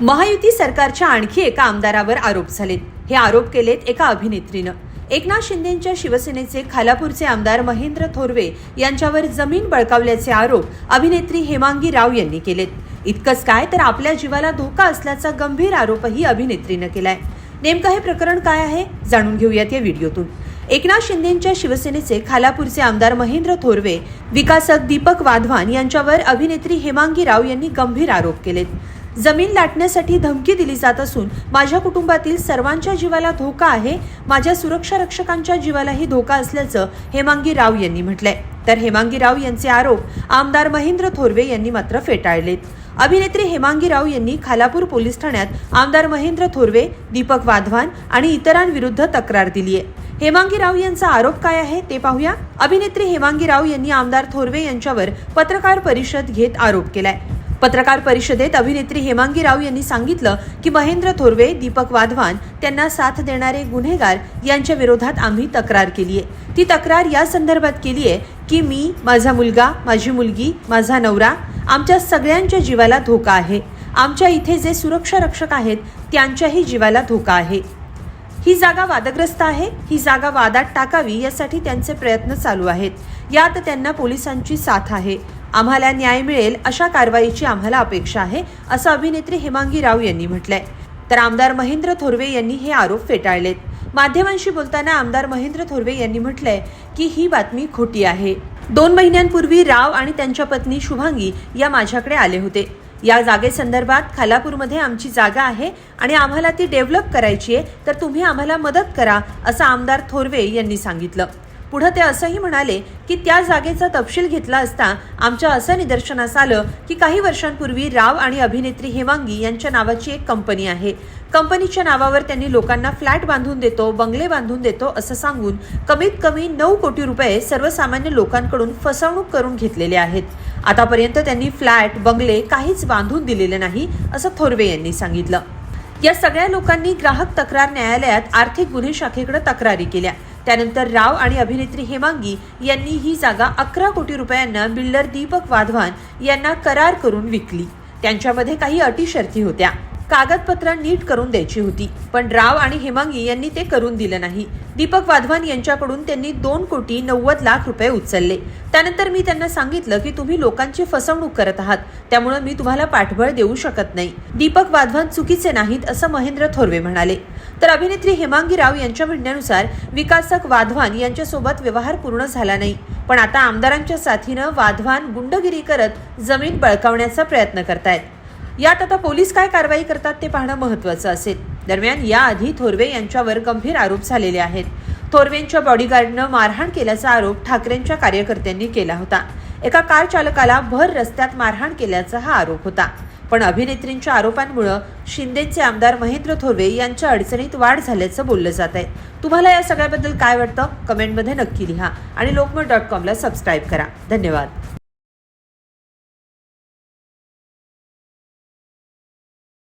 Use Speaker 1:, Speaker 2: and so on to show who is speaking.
Speaker 1: महायुती सरकारच्या आणखी एका आमदारावर आरोप झालेत. हे आरोप केलेत एका अभिनेत्रीनं. एकनाथ शिंदेच्या शिवसेनेचे खालापूरचे आमदार महेंद्र थोरवे यांच्यावर जमीन बळकावल्याचे आरोप अभिनेत्री हेमांगी राव यांनी केलेत. इतकंच काय तर आपल्या जीवाला धोका असल्याचा गंभीर आरोपही अभिनेत्रीनं केलाय. नेमकं हे प्रकरण काय आहे? जाणून घेऊयात या व्हिडिओतून. एकनाथ शिंदेच्या शिवसेनेचे खालापूरचे आमदार महेंद्र थोरवे विकासक दीपक वाधवान यांच्यावर अभिनेत्री हेमांगी राव यांनी गंभीर आरोप केलेत. जमीन लाटण्यासाठी धमकी दिली जात असून माझ्या कुटुंबातील सर्वांच्या जीवाला धोका आहे माझ्या सुरक्षा रक्षकांच्या जीवालाही धोका असल्याचं हेमांगी राव यांनी म्हटलंय. तर हेमांगी राव यांचे आरोप आमदार महेंद्र थोरवे यांनी मात्र फेटाळलेत. अभिनेत्री हेमांगी राव यांनी खालापूर पोलीस ठाण्यात आमदार महेंद्र थोरवे दीपक वाधवान आणि इतरांविरुद्ध तक्रार दिली आहे हेमांगी राव यांचा आरोप काय आहे ते पाहूया. अभिनेत्री हेमांगी राव यांनी आमदार थोरवे यांच्यावर पत्रकार परिषद घेत आरोप केलाय. पत्रकार परिषदेत अभिनेत्री हेमांगी राव यांनी सांगितलं की महेंद्र थोरवे दीपक वाधवान त्यांना साथ देणारे गुन्हेगार यांच्या विरोधात आम्ही तक्रार केली आहे ती तक्रार या संदर्भात केली आहे की मी माझा मुलगा माझी मुलगी माझा नवरा आमच्या सगळ्यांच्या जीवाला धोका आहे. आमच्या इथे जे सुरक्षा रक्षक आहेत त्यांच्याही जीवाला धोका आहे. ही जागा वादग्रस्त आहे ही जागा वादात टाकावी यासाठी त्यांचे प्रयत्न चालू आहेत. यात त्यांना पोलिसांची साथ आहे. आम्हाला न्याय मिळेल अशा कारवाईची आम्हाला अपेक्षा आहे असं अभिनेत्री हेमांगी राव यांनी म्हटलंय. तर आमदार महेंद्र थोरवे यांनी हे आरोप फेटाळलेत. माध्यमांशी बोलताना आमदार महेंद्र थोरवे यांनी म्हटलंय की ही बातमी खोटी आहे. दोन महिन्यांपूर्वी राव आणि त्यांच्या पत्नी शुभांगी या माझ्याकडे आले होते. या जागेसंदर्भात खालापूरमध्ये आमची जागा आहे आणि आम्हाला ती डेव्हलप करायची आहे तर तुम्ही आम्हाला मदत करा असं आमदार थोरवे यांनी सांगितलं. पुढं ते असंही म्हणाले की त्या जागेचा तपशील घेतला असता आमच्या असं निदर्शनास आलं की काही वर्षांपूर्वी राव आणि अभिनेत्री हेवांगी यांच्या नावाची एक कंपनी आहे. कंपनीच्या नावावर त्यांनी लोकांना फ्लॅट बांधून देतो बंगले बांधून देतो असं सांगून कमीत कमी नऊ कोटी रुपये सर्वसामान्य लोकांकडून फसवणूक करून घेतलेले आहेत. आतापर्यंत त्यांनी फ्लॅट बंगले काहीच बांधून दिलेले नाही असं थोरवे यांनी सांगितलं. या सगळ्या लोकांनी ग्राहक तक्रार न्यायालयात आर्थिक गुन्हे शाखेकडे तक्रारी केल्या. त्यानंतर राव आणि अभिनेत्री हेमांगी यांनी ही जागा अकरा कोटी रुपयांना बिल्डर दीपक वाधवान यांना करार करून विकली. त्यांच्यामध्ये काही अटी शर्ती होत्या. कागदपत्र नीट करून द्यायची होती. पण राव आणि हेमांगी यांनी ते करून दिलं नाही. दीपक वाधवान यांच्याकडून त्यांनी दोन कोटी नव्वद लाख रुपये उचलले. त्यानंतर मी त्यांना सांगितलं की तुम्ही लोकांची फसवणूक करत आहात. त्यामुळे मी तुम्हाला पाठबळ देऊ शकत नाही. दीपक वाधवान चुकीचे नाहीत असं महेंद्र थोरवे म्हणाले. तर अभिनेत्री हेमांगी राव यांच्या म्हणण्यानुसार विकासक वाधवान यांच्यासोबत व्यवहार पूर्ण झाला नाही. पण आता आमदारांच्या साथीनं वाधवान गुंडगिरी करत जमीन बळकावण्याचा प्रयत्न करतायत. यात आता पोलीस काय कारवाई करतात ते पाहणं महत्वाचं असेल. दरम्यान याआधी थोरवे यांच्यावर गंभीर आरोप झालेले आहेत. थोरवेंच्या बॉडीगार्डनं मारहाण केल्याचा आरोप ठाकरेंच्या कार्यकर्त्यांनी केला होता. एका कार चालकाला भर रस्त्यात मारहाण केल्याचा हा आरोप होता. पण अभिनेत्रींच्या आरोपांमुळं शिंदेचे आमदार महेंद्र थोरवे यांच्या अडचणीत वाढ झाल्याचं बोललं जात आहे. तुम्हाला या सगळ्याबद्दल काय वाटतं? कमेंटमध्ये नक्की लिहा आणि लोकमत डॉट कॉमला सबस्क्राईब करा. धन्यवाद.